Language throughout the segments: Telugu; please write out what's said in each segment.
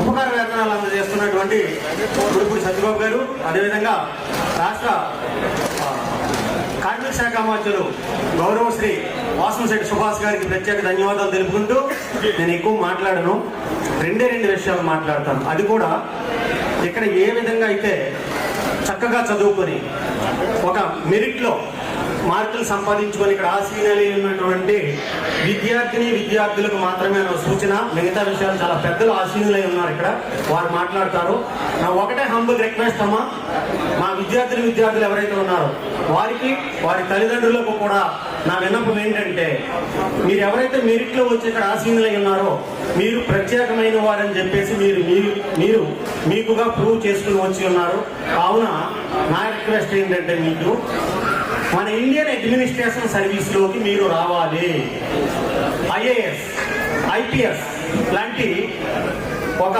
ఉపకార వేతనాలు అందజేస్తున్నటువంటి గురుపూడి సత్యబాబు గారు అదేవిధంగా రాష్ట్ర కార్మిక శాఖ మంత్రులు గౌరవశ్రీ వాసంశెట్టి సుభాష్ గారికి ప్రత్యేక ధన్యవాదాలు తెలుపుకుంటూ నేను ఎక్కువ మాట్లాడను. రెండే రెండు విషయాలు మాట్లాడతాను. అది కూడా ఇక్కడ ఏ విధంగా అయితే చక్కగా చదువుకొని ఒక మెరిట్లో మార్కులు సంపాదించుకొని ఇక్కడ ఆసీనలై ఉన్నటువంటి విద్యార్థిని విద్యార్థులకు మాత్రమే సూచన. మిగతా విషయాలు చాలా పెద్దలు ఆసీనులై ఉన్నారు ఇక్కడ. వారు మాట్లాడతారు. నా ఒకటే హంబుల్ రిక్వెస్ట్ అమ్మా. మా విద్యార్థులు విద్యార్థులు ఎవరైతే ఉన్నారో వారికి వారి తల్లిదండ్రులకు కూడా నా విన్నపం ఏంటంటే మీరు ఎవరైతే మెరిట్లో వచ్చి ఇక్కడ ఆసీనులై ఉన్నారో మీరు ప్రత్యేకమైన వారని చెప్పేసి మీరు మీరు మీరు మీకుగా ప్రూవ్ చేసుకుని వచ్చి ఉన్నారు. కావున నా రిక్వెస్ట్ ఏంటంటే మీకు మన ఇండియన్ అడ్మినిస్ట్రేషన్ సర్వీస్లోకి మీరు రావాలి. ఐఏఎస్ ఐపీఎస్ లాంటి ఒక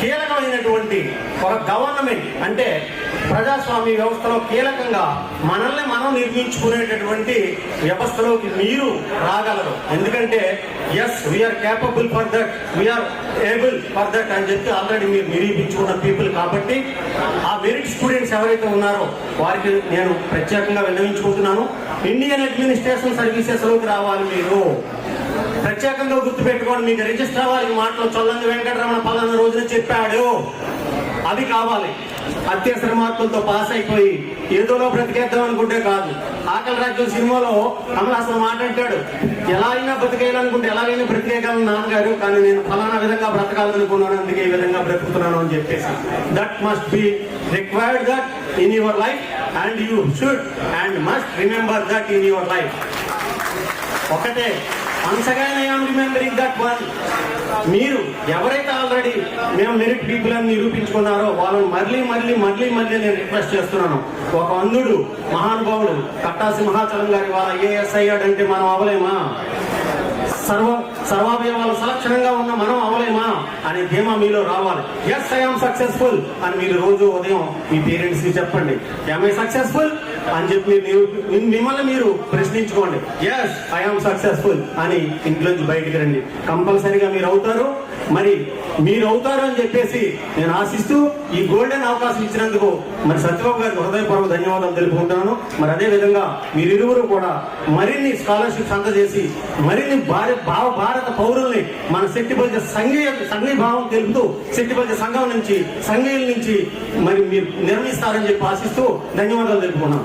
కీలకమైనటువంటి ఒక గవర్నమెంట్ అంటే ప్రజాస్వామ్య వ్యవస్థలో కీలకంగా మనల్ని మనం నిర్మించుకునేటటువంటి వ్యవస్థలోకి మీరు రాగలరు. ఎందుకంటే as we're capable for that we're able for that అని చెప్పి ఆల్రెడీ మీరు నిరూపించుకున్న పీపుల్ కాబట్టి ఆ మెరిట్ స్టూడెంట్స్ ఎవరైతే ఉన్నారో వారికి నేను ప్రత్యేకంగా విన్నవించుకుంటున్నాను. ఇండియన్ అడ్మినిస్ట్రేషన్ సర్వీసెస్లోకి రావాలి మీరు. ప్రత్యేకంగా గుర్తుపెట్టుకోండి మీకు రిజిస్టర్ వారికి మాటలు చల్లంది వెంకటరమణ పలానా రోజున చెప్పాడు. అది కావాలి. అత్యవసర మార్కులతో పాస్ అయిపోయి ఏదోలో బ్రతికేద్దాం అనుకుంటే కాదు. ఆకలి రాజ్యం సినిమాలో కమల్ అసలు మాట అంటాడు. ఎలా అయినా బ్రతికేయాలనుకుంటే ఎలాగైనా బ్రతికేయగలను నాన్నగారు కానీ నేను ఫలానా విధంగా బ్రతకాలనుకున్నాను అందుకే ఈ విధంగా బ్రతుకుతున్నాను అని చెప్పేసి. That must be required that in your life and you should and must remember that in your life ఒకటే అంతగానే ఐఎమ్ రిమెంబరింగ్ దట్ వన్ మీరు ఎవరైతే ఆల్రెడీ మేము మెరిట్ పీపుల్ అని నిరూపించుకున్నారో వాళ్ళని మళ్ళీ మళ్ళీ మళ్ళీ మళ్ళీ నేను రిక్వెస్ట్ చేస్తున్నాను. ఒక అంధుడు మహానుభావుడు కట్టాసి సింహాచలం గారి వాళ్ళ ఏఎస్ అయ్యాడంటే మనం అవలేమా సర్వ సర్వావయవాలు సలక్షణంగా ఉన్న మనం అవలేమా అనే ధీమా మీలో రావాలి. ఎస్ ఐఎమ్ సక్సెస్ఫుల్ అని మీరు రోజు ఉదయం మీ పేరెంట్స్కి చెప్పండి. ఐ సక్సెస్ఫుల్ అని చెప్పి మీరు మిమ్మల్ని మీరు ప్రశ్నించుకోండి. ఎస్ ఐఎమ్ సక్సెస్ఫుల్ అని ఇంట్లోంచి బయటికి రండి. కంపల్సరీగా మీరు అవుతారు. మరి మీరు అవుతారు అని చెప్పేసి నేను ఆశిస్తూ ఈ గోల్డెన్ అవకాశం ఇచ్చినందుకు మరి సత్యబాబు గారికి హృదయపూర్వక ధన్యవాదాలు తెలుపుకుంటున్నాను. మరి అదే విధంగా మీరిరువురు కూడా మరిన్ని స్కాలర్షిప్స్ అందజేసి మరిన్ని భారత భావ భారత పౌరుల్ని మన శక్తిపరిచే సంఘీయ సంఘీభావం తెలుపుతూ శక్తిపరిచే సంఘం నుంచి సంఘీయుల నుంచి మరి మీరు నిర్మిస్తారని చెప్పి ఆశిస్తూ ధన్యవాదాలు తెలుపుకున్నాను